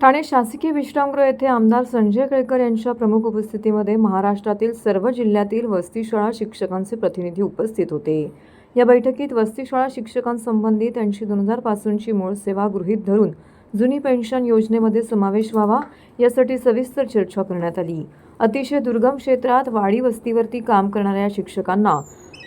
ठाणे शासकीय विश्रामगृह येथे आमदार संजय केळकर यांच्या प्रमुख उपस्थितीमध्ये महाराष्ट्रातील सर्व जिल्ह्यातील वस्तीशाळा शिक्षकांचे प्रतिनिधी उपस्थित होते. या बैठकीत वस्तीशाळा शिक्षकांसंबंधी त्यांची दोन हजार पासूनची मूळ सेवा गृहीत धरून जुनी पेन्शन योजनेमध्ये समावेश व्हावा यासाठी सविस्तर चर्चा करण्यात आली. अतिशय दुर्गम क्षेत्रात वाडी वस्तीवरती काम करणाऱ्या शिक्षकांना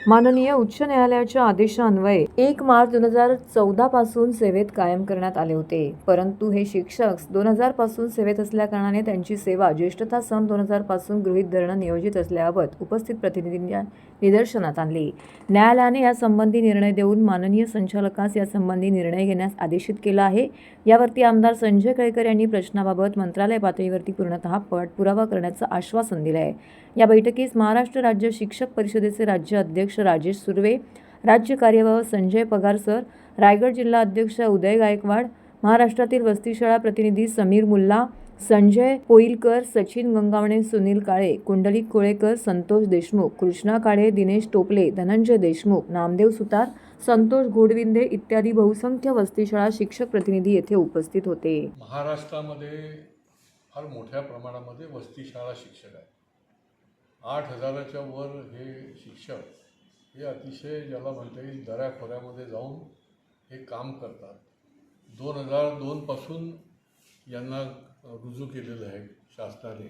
माननीय उच्च न्यायालयाच्या आदेशान्वये एक मार्च दोन हजार चौदा पासून सेवेत कायम करण्यात आले होते. परंतु हे शिक्षक दोन हजारपासून सेवेत असल्याकारणाने त्यांची सेवा ज्येष्ठता सन दोन हजारपासून गृहीत धरणं नियोजित असल्याबाबत उपस्थित प्रतिनिधींच्या निदर्शनात आणली. न्यायालयाने यासंबंधी निर्णय देऊन माननीय संचालकास यासंबंधी निर्णय घेण्यास आदेशित केला आहे. यावरती आमदार संजय केळकर यांनी प्रश्नाबाबत मंत्रालय पातळीवरती पूर्णतः पाठपुरावा करण्याचं आश्वासन दिलं आहे या बैठकीस महाराष्ट्र राज्य शिक्षक परिषदेचे राज्य अध्यक्ष राजेश सुर्वे राज्य कार्यवाह संजय पगार सर रायगड जिल्हा अध्यक्ष उदय गायकवाड महाराष्ट्रातील वस्तीशाळा प्रतिनिधी समीर मुल्ला संजय पोईलकर सचिन गंगावणे सुनील काळे कुंडलिक कोळेकर संतोष देशमुख कृष्णा काळे दिनेश टोपले धनंजय देशमुख नामदेव सुतार संतोष घोडविंदे इत्यादी बहुसंख्य वस्तीशाळा शिक्षक प्रतिनिधी येथे उपस्थित होते. महाराष्ट्रामध्ये फार मोठ्या प्रमाणामध्ये वस्तीशाळा शिक्षक आहेत. आठ हजाराच्या वर हे शिक्षक हे अतिशय ज्याला म्हणता येईल दऱ्याखोऱ्यामध्ये जाऊन हे काम करतात. दोन हजार दोनपासून यांना रुजू केलेलं आहे शासनाने.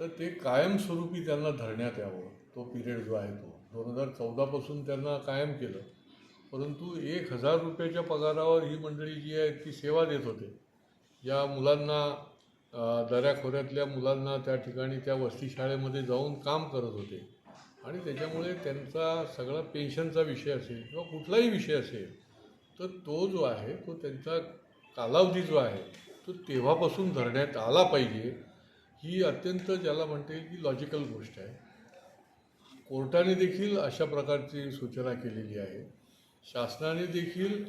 तर ते कायमस्वरूपी त्यांना धरण्यात यावं तो पिरियड जो आहे तो. दोन हजार चौदापासून त्यांना कायम केलं. परंतु एक हजार रुपयाच्या पगारावर ही मंडळी जी आहे ती सेवा देत होते. या मुलांना दऱ्याखोऱ्यातल्या मुलांना त्या ठिकाणी त्या वस्ती शाळेमध्ये जाऊन काम करत होते. आणि त्याच्यामुळे त्यांचा सगळा पेन्शनचा विषय असेल किंवा कुठलाही विषय असेल तर तो जो आहे तो त्यांचा कालावधी जो आहे तो तेव्हापासून धरण्यात आला पाहिजे. ही अत्यंत ज्याला म्हणता येईल की लॉजिकल गोष्ट आहे. कोर्टाने देखील अशा प्रकारची सूचना केलेली आहे. शासनाने देखील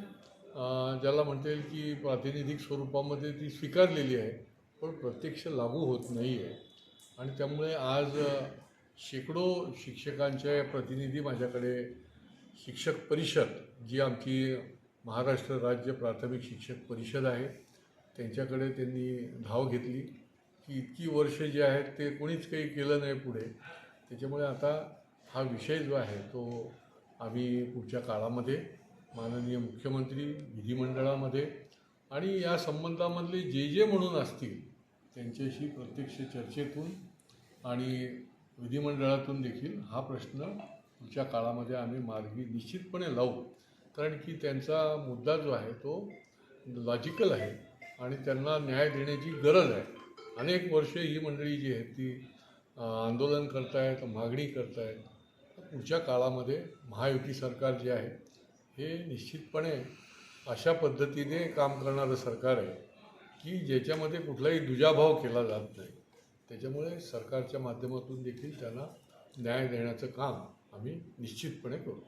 ज्याला म्हणता येईल की प्रातिनिधिक स्वरूपामध्ये ती स्वीकारलेली आहे पण प्रत्यक्ष लागू होत नाही आहे आणि त्यामुळे आज शेकडो शिक्षकांचे प्रतिनिधी माझ्याकडे शिक्षक परिषद जी आमची महाराष्ट्र राज्य प्राथमिक शिक्षक परिषद आहे त्यांच्याकडे त्यांनी धाव घेतली की इतकी वर्ष जे आहेत ते कोणीच काही केलं नाही पुढे. त्याच्यामुळे आता हा विषय जो आहे तो आम्ही पुढच्या काळामध्ये माननीय मुख्यमंत्री विधिमंडळामध्ये आणि या संबंधामधले जे जे म्हणून असतील त्यांच्याशी प्रत्यक्ष चर्चेतून आणि विधिमंडळातून देखील हा प्रश्न पुढच्या काळामध्ये आम्ही मार्गी निश्चितपणे लावू. कारण की त्यांचा मुद्दा जो आहे तो लॉजिकल आहे आणि त्यांना न्याय देण्याची गरज आहे. अनेक वर्षे ही मंडळी जी आहेत ती आंदोलन करतायत मागणी करतायत. पुढच्या काळामध्ये महायुती सरकार जे आहे हे निश्चितपणे अशा पद्धतीने काम करणारं सरकार आहे की ज्याच्यामध्ये कुठलाही दुजाभाव केला जात नाही. त्याच्यामुळे सरकारच्या माध्यमातून देखील त्यांना न्याय देण्याचं काम आम्ही निश्चितपणे करू.